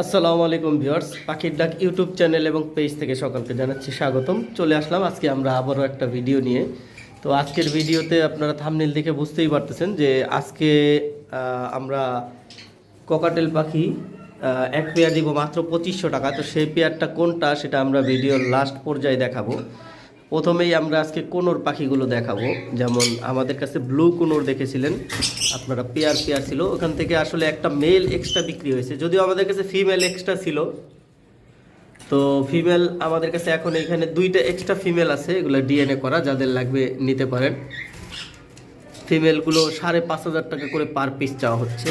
আসসালামু আলাইকুম ভিউয়ার্স, পাখির ডাক ইউটিউব চ্যানেল এবং পেজ থেকে সকলকে জানাচ্ছি স্বাগতম। চলে আসলাম আজকে আমরা আবারও একটা ভিডিও নিয়ে। তো আজকের ভিডিওতে আপনারা থামনেল দেখে বুঝতেই পারতেছেন যে আজকে আমরা ককাটেল পাখি এক পেয়ার দিব মাত্র পঁচিশশো টাকা। তো সেই পেয়ারটা কোনটা সেটা আমরা ভিডিওর লাস্ট পর্যায়ে দেখাবো। প্রথমেই আমরা আজকে কোনোর পাখিগুলো দেখাবো। যেমন আমাদের কাছে ব্লু কোনোর দেখেছিলেন। আপনারা পেয়ার পেয়ার ছিল। ওখান থেকে আসলে একটা মেল এক্সট্রা বিক্রি হয়েছে। যদিও আমাদের কাছে ফিমেল এক্সট্রা ছিল। তো ফিমেল আমাদের কাছে এখন এখানে দুইটা এক্সট্রা ফিমেল আছে। এগুলো ডিএনএ করা, যাদের লাগবে নিতে পারেন। ফিমেলগুলো সাড়ে পাঁচ হাজার টাকা করে পার পিস চাওয়া হচ্ছে।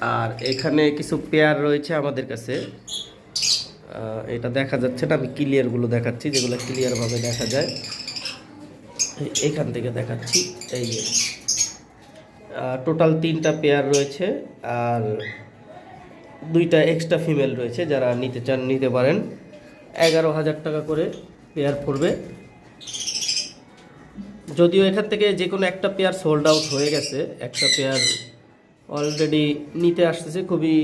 আর এখানে কিছু পেয়ার রয়েছে আমাদের কাছে। এটা দেখা যাচ্ছে না, আমি ক্লিয়ারগুলো দেখাচ্ছি, যেগুলো ক্লিয়ারভাবে দেখা যায়। এখান থেকে দেখাচ্ছি, এই যে। টোটাল তিনটা পেয়ার রয়েছে, আর দুইটা এক্সট্রা ফিমেল রয়েছে, যারা নিতে চান, নিতে পারেন। এগারো হাজার টাকা করে পেয়ার পড়বে। যদিও এখান থেকে যে কোনো একটা পেয়ার সোল্ড আউট হয়ে গেছে, একটা পেয়ার অলরেডি নিতে আসতেছে, খুবই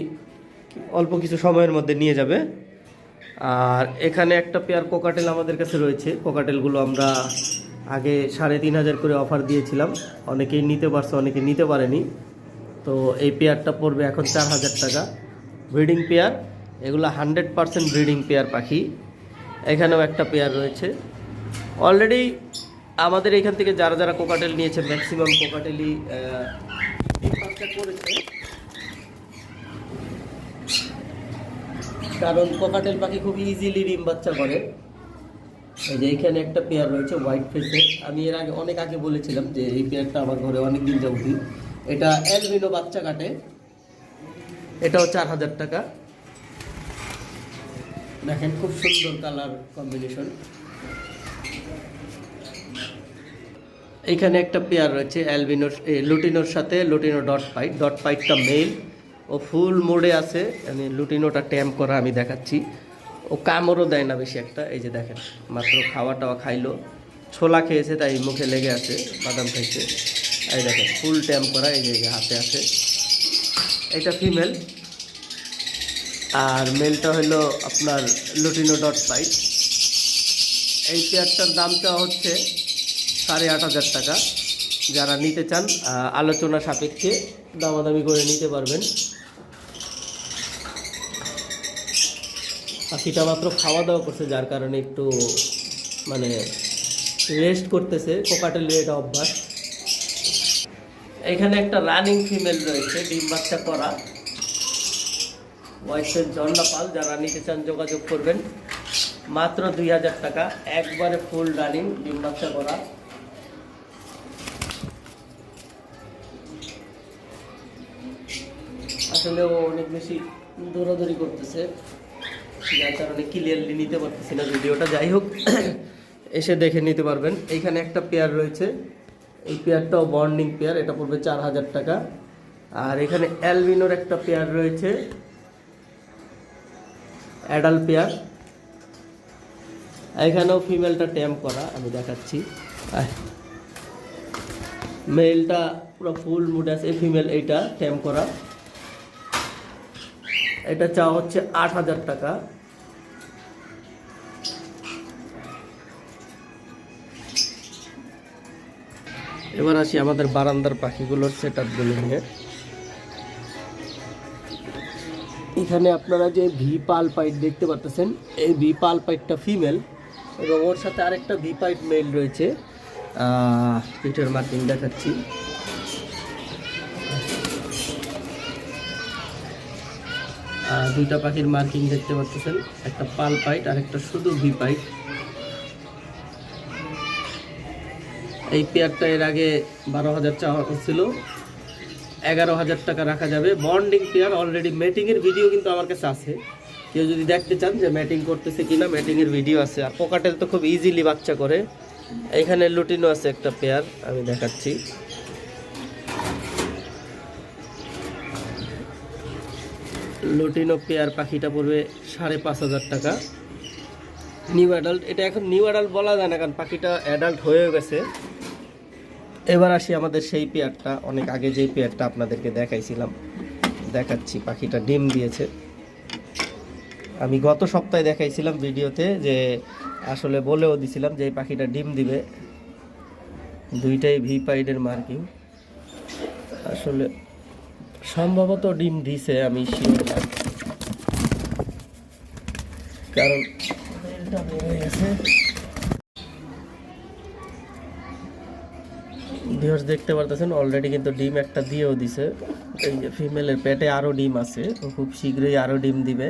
অল্প কিছু সময়ের মধ্যে নিয়ে যাবে। আর এখানে একটা পেয়ার কোকাটেল আমাদের কাছে রয়েছে। কোকাটেলগুলো আমরা আগে সাড়ে তিন হাজার করে অফার দিয়েছিলাম। অনেকেই নিতে পারছে, অনেকে নিতে পারেনি। তো এই পেয়ারটা পড়বে এখন চার হাজার টাকা। ব্রিডিং পেয়ার এগুলো হান্ড্রেড পারসেন্ট ব্রিডিং পেয়ার পাখি। এখানেও একটা পেয়ার রয়েছে। অলরেডি আমাদের এখান থেকে যারা যারা কোকাটেল নিয়েছে ম্যাক্সিমাম কোকাটেলই করেছে। কারণ কোকাটেল পাখি খুব ইজিলি ডিম বাচ্চা করে। এই যে এখানে একটা পেয়ার রয়েছে হোয়াইট ফেসের আমি এর আগে, অনেক আগে বলেছিলাম যে এই পেয়ারটা আমার ঘরে অনেক দিন যাবতই। এটা অ্যালবিনো বাচ্চা কাটে। এটাও চার হাজার টাকা। দেখেন, খুব সুন্দর কালার কম্বিনেশন এইখানে একটা পেয়ার রয়েছে অ্যালবিনোর লুটিনোর সাথে লুটিনো ডট পাইট ডট পাইটটা মেল ও ফুল মোডে আছে। আমি লুটিনোটা ট্যাম্প করা আমি দেখাচ্ছি। ও কামড়ও দেয় না বেশি একটা। এই যে দেখেন, মাত্র খাওয়া টাওয়া খাইলো। ছোলা খেয়েছে, তাই মুখে লেগে আছে, বাদাম খাইছে। এই দেখেন ফুল ট্যাম্প করা, এই যে হাতে আছে। এটা ফিমেল আর মেলটা হলো আপনার লুটিনো ডট পাইট এই চেয়ারটার দামটা হচ্ছে সাড়ে আট হাজার টাকা। যারা নিতে চান আলোচনা সাপেক্ষে দামাদামি করে নিতে পারবেন। পাখিটা মাত্র খাওয়া দাওয়া করছে, যার কারণে একটু মানে রেস্ট করতেছে কোকাটেলের এটা অভ্যাস। এখানে একটা রানিং ফিমেল রয়েছে, ডিম বাচ্চা করা। ওয়াইফের ঝর্ণা পাল, যারা নিতে চান যোগাযোগ করবেন। মাত্র দুই হাজার টাকা, একবারে ফুল রানিং ডিম বাচ্চা করা। আসলে অনেক বেশি দৌড়াদৌড়ি করতেছে। যার কারণে ক্লিয়ারলি নিতে পারতেছি না ভিডিওটা। যাই হোক, এসে দেখে নিতে পারবেন। এইখানে একটা পেয়ার রয়েছে। এই পেয়ারটাও বন্ডিং পেয়ার এটা পড়বে চার হাজার টাকা। আর এখানে অ্যালবিনোর একটা পেয়ার রয়েছে। অ্যাডাল পেয়ার এখানেও ফিমেলটা ট্যাম্প করা, আমি দেখাচ্ছি। মেলটা পুরো ফুল মুড আছে ফিমেল এইটা ট্যাম্প করা। এটা চাওয়া হচ্ছে আট হাজার টাকা। এবার আসি আমাদের বারান্দার পাখিগুলোর সেট আপগুলো নিয়ে। এখানে আপনারা যে ভি পাল পাইট দেখতে পাচ্ছেন, এই ভি পাল পাইটটা ফিমেল এবং ওর সাথে আরেকটা ভি পাইট মেল রয়েছে। পিঠের মার্কিং দেখাচ্ছি। দুইটা পাখির মার্কিং দেখতে পাচ্ছেন। একটা পাল পাইট আর একটা শুধু ভি পাইট। এই পেয়ারটা এর আগে বারো হাজার চাওয়া ছিল এগারো হাজার টাকা রাখা যাবে। বন্ডিং পেয়ার অলরেডি ম্যাটিংয়ের ভিডিও কিন্তু আমার কাছে আছে। কেউ যদি দেখতে চান যে ম্যাটিং করতেছে কিনা ম্যাটিংয়ের ভিডিও আছে। আর পোকাটেল তো খুব ইজিলি বাচ্চা করে। এখানে লুটিনো আছে একটা পেয়ার, আমি দেখাচ্ছি। লুটিনো পেয়ার পাখিটা পড়বে সাড়ে পাঁচ হাজার টাকা। নিউ অ্যাডাল্ট, এটা এখন নিউ অ্যাডাল্ট বলা যায় না, কারণ পাখিটা অ্যাডাল্ট হয়ে গেছে। এবার আসি আমাদের সেই পেয়ারটা, অনেক আগে যেই পেয়ারটা আপনাদেরকে দেখাইছিলাম। দেখাচ্ছি, পাখিটা ডিম দিয়েছে। আমি গত সপ্তাহে দেখাইছিলাম ভিডিওতে যে আসলে বলেও দিছিলাম যে এই পাখিটা ডিম দিবে। দুইটাই ভি পাইডের মার্কিং। আসলে সম্ভবত ডিম দিছে, আমি কারণ ভিউয়ার্স দেখতে পারতেছেন অলরেডি কিন্তু ডিম একটা দিয়েও দিছে। এই যে ফিমেলের পেটে আরও ডিম আছে ও খুব শীঘ্রই আরও ডিম দিবে।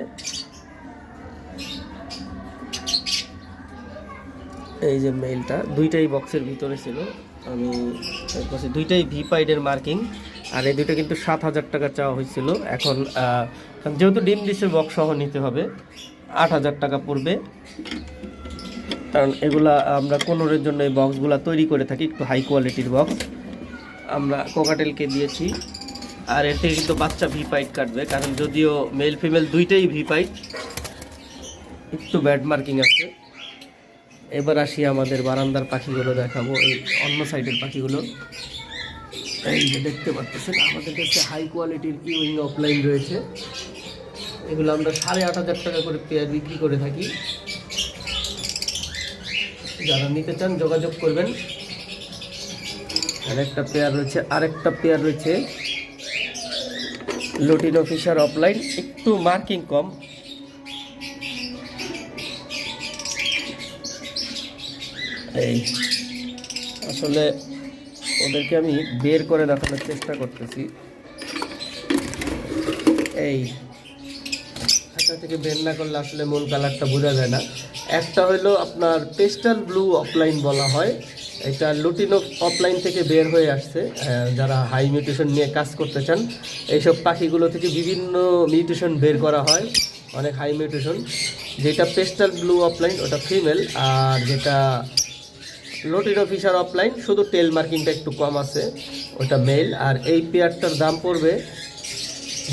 এই যে মেলটা দুইটাই বক্সের ভিতরে ছিল। আমি দুইটাই ভি পাইডের মার্কিং আর এই দুটো কিন্তু সাত হাজার টাকা চাওয়া হয়েছিল। এখন যেহেতু ডিম দিছে বক্স সহ নিতে হবে, আট হাজার টাকা পড়বে। কারণ এগুলা আমরা কোনোরের জন্য এই বক্সগুলা তৈরি করে থাকি, একটু হাই কোয়ালিটির বক্স আমরা কোকাটেলকে দিয়েছি। আর থেকে কিন্তু বাচ্চা ভি পাইট কাটবে, কারণ যদিও মেল ফিমেল দুইটাই ভি পাইট একটু ব্যাড মার্কিং আছে। এবার আসি আমাদের বারান্দার পাখিগুলো দেখাবো, এই অন্য সাইডের পাখিগুলো। এই যে দেখতে পাচ্ছেন, আমাদের কাছে হাই কোয়ালিটির ইউইং অফলাইন রয়েছে। এগুলো আমরা সাড়ে আট হাজার টাকা করে পেয়ার বিক্রি করে থাকি। যারা নিতে চান যোগাযোগ করবেন। আরেকটা পেয়ার রয়েছে, আরেকটা পেয়ার রয়েছে লুটিনো অফিসার অফলাইন একটু মার্কিং কম। এই, আসলে ওদেরকে আমি বের করে দেখানোর চেষ্টা করতেছি। এই খাঁচা থেকে বের না করলে আসলে মূল কালারটা বোঝা যায় না। একটা হলো আপনার পেস্টাল ব্লু অফলাইন বলা হয়। এটা লুটিন অফলাইন থেকে বের হয়ে আসছে যারা হাই মিউটেশন নিয়ে কাজ করতে চান। এইসব পাখিগুলো থেকে বিভিন্ন মিউটেশন বের করা হয়, অনেক হাই মিউটেশন। যেটা পেস্টাল ব্লু অফলাইন, ওটা ফিমেল। আর যেটা লোটিনো অফিসার অফলাইন শুধু টেল মার্কিংটা একটু কম আছে, ওটা মেল আর এই পেয়ারটার দাম পড়বে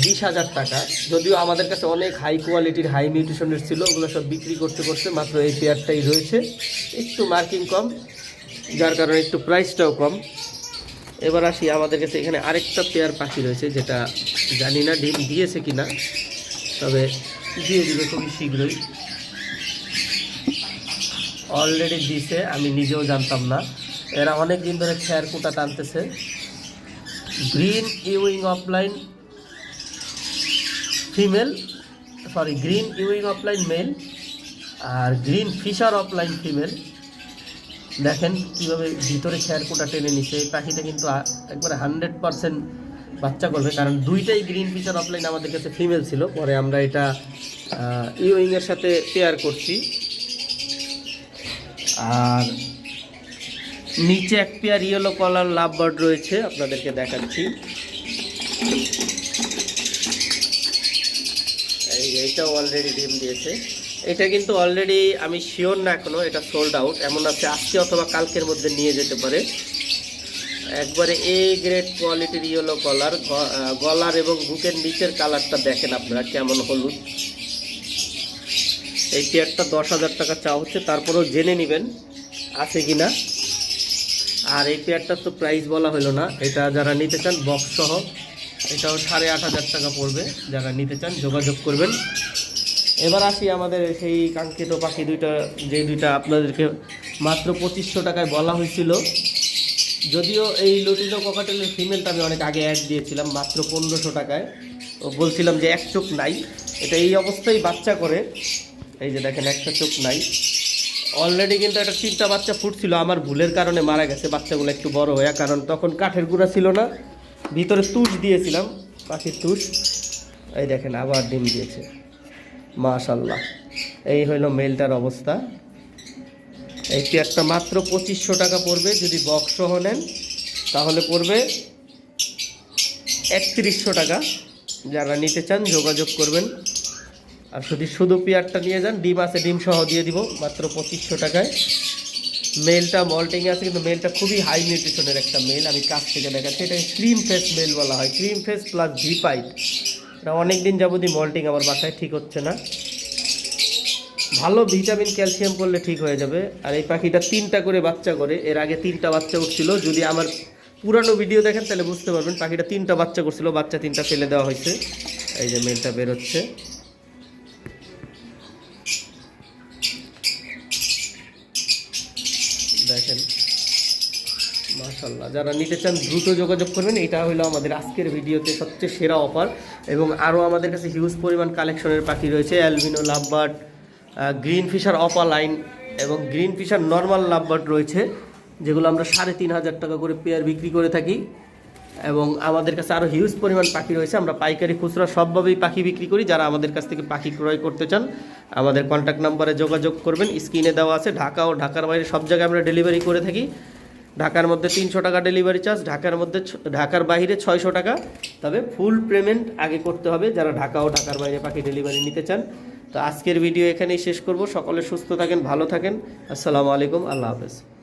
বিশ হাজার টাকা। যদিও আমাদের কাছে অনেক হাই কোয়ালিটির হাই মিউটেশনের ছিল, ওগুলো সব বিক্রি করতে করতে মাত্র এই পেয়ারটাই রয়েছে। একটু মার্কিং কম, যার কারণে একটু প্রাইসটাও কম। এবার আসি আমাদের কাছে, এখানে আরেকটা পেয়ার পাখি রয়েছে, যেটা জানি না ডিম দিয়েছে কিনা, তবে দিয়ে দিবে খুবই শীঘ্রই। অলরেডি দিছে, আমি নিজেও জানতাম না। এরা অনেক দিন ধরে খেয়ার কুটা টানতেছে। Green wing opaline female sorry green wing opaline male আর গ্রিন ফিশার অফলাইন ফিমেল দেখেন কীভাবে ভিতরে খেয়ার কুটা টেনে নিচ্ছে এই পাখিটা কিন্তু একবারে হান্ড্রেড পারসেন্ট বাচ্চা করবে, কারণ দুইটাই গ্রিন ফিশার অফলাইন আমাদের কাছে ফিমেল ছিল। পরে আমরা এটা ইউইং এর সাথে পেয়ার করছি। আর নিচে এক pair yellow collar love bird রয়েছে, আপনাদেরকে দেখাচ্ছি। এইটাও অলরেডি ডিম দিয়েছে। এটা কিন্তু অলরেডি আমি শিওর না এখনও, এটা সোল্ড আউট এমন আছে আজকে অথবা কালকের মধ্যে নিয়ে যেতে পারে। একবারে এ গ্রেড কোয়ালিটির ইয়েলো কলার গলার এবং বুকের নিচের কালারটা দেখেন আপনারা, কেমন হলুদ। এই পেয়ারটা দশ হাজার টাকা চাওয়া হচ্ছে, তারপরেও জেনে নেবেন আছে কি না। আর এই পেয়ারটার তো প্রাইস বলা হলো না, এটা যারা নিতে চান বক্স সহ, এটাও সাড়ে আট হাজার টাকা পড়বে, যারা নিতে চান যোগাযোগ করবেন। এবার আসি আমাদের সেই কাঙ্ক্ষিত পাখি দুইটা, যে দুইটা আপনাদেরকে মাত্র পঁচিশশো টাকায় বলা হয়েছিল। যদিও এই লুটিনো ককাটেলের ফিমেলটা আমি অনেক আগে অ্যাড দিয়েছিলাম, মাত্র পনেরোশো টাকায়। বলছিলাম যে এক চোখ নাই, এটা এই অবস্থায় বাচ্চা করে। এই যে দেখেন একটা চোখ নাই। অলরেডি কিন্তু একটা তিনটা বাচ্চা ফুটছিল, আমার ভুলের কারণে মারা গেছে, বাচ্চাগুলো একটু বড় হয়ে, কারণ তখন কাঠের গুঁড়া ছিল না। ভিতরে তুষ দিয়েছিলাম, পাখির তুষ। এই দেখেন, আবার ডিম দিয়েছে। মাশাল্লাহ এই হইল মেলটার অবস্থা। এই পেয়ারটা মাত্র পঁচিশশো টাকা পড়বে, যদি বক্স সহ নেন, তাহলে পড়বে একত্রিশশো টাকা। যারা নিতে চান, যোগাযোগ করবেন। আর যদি শুধু পেয়ারটা নিয়ে যান, ডিম আছে ডিম সহ দিয়ে দিব, মাত্র পঁচিশশো টাকায়। মেলটা মল্টিংয়ে আছে, কিন্তু মেলটা খুবই হাই নিউট্রিশনের একটা মেল, আমি কাছ থেকে দেখাচ্ছি। এটা ক্রিম ফেস মেল বলা হয়। Cream face plus V pipe এটা অনেক দিন যাবতই মল্টিং আমার বাসায় ঠিক হচ্ছে না। ভালো ভিটামিন ক্যালসিয়াম করলে ঠিক হয়ে যাবে। আর এই পাখিটা তিনটা করে বাচ্চা করে। এর আগে তিনটা বাচ্চা উঠছিল। যদি আমার পুরানো ভিডিও দেখেন, তাহলে বুঝতে পারবেন, পাখিটা তিনটা বাচ্চা করছিল। বাচ্চা তিনটা ফেলে দেওয়া হয়েছে। এই যে মেলটা বেরোচ্ছে। দেখেন। মাশাল্লাহ যারা নিতে চান দ্রুত যোগাযোগ করবেন, এটা হলো আমাদের আজকের ভিডিওতে সবচেয়ে সেরা অফার। এবং আরও আমাদের কাছে হিউজ পরিমাণ কালেকশনের পাখি রয়েছে albino lovebird green fischer opaline এবং গ্রিন ফিশার নর্মাল লাভবার্ড রয়েছে, যেগুলো আমরা সাড়ে তিন হাজার টাকা করে পেয়ার বিক্রি করে থাকি। এবং আমাদের কাছে আরও হিউজ পরিমাণ পাখি রয়েছে। আমরা পাইকারি খুচরা সবভাবেই পাখি বিক্রি করি। যারা আমাদের কাছ থেকে পাখি ক্রয় করতে চান, আমাদের কন্ট্যাক্ট নাম্বারে যোগাযোগ করবেন। স্ক্রিনে দেওয়া আছে ঢাকা ও ঢাকার বাইরে সব জায়গায় আমরা ডেলিভারি করে থাকি। ঢাকার মধ্যে তিনশো টাকা ডেলিভারি চার্জ ঢাকার মধ্যে ঢাকার বাইরে ছয়শো টাকা। তবে ফুল পেমেন্ট আগে করতে হবে। যারা ঢাকা ও ঢাকার বাইরে পাখি ডেলিভারি নিতে চান, তো আজকের ভিডিও এখানেই শেষ করব। সকলে সুস্থ থাকেন, ভালো থাকেন। আসসালামু আলাইকুম। আল্লাহ হাফেজ।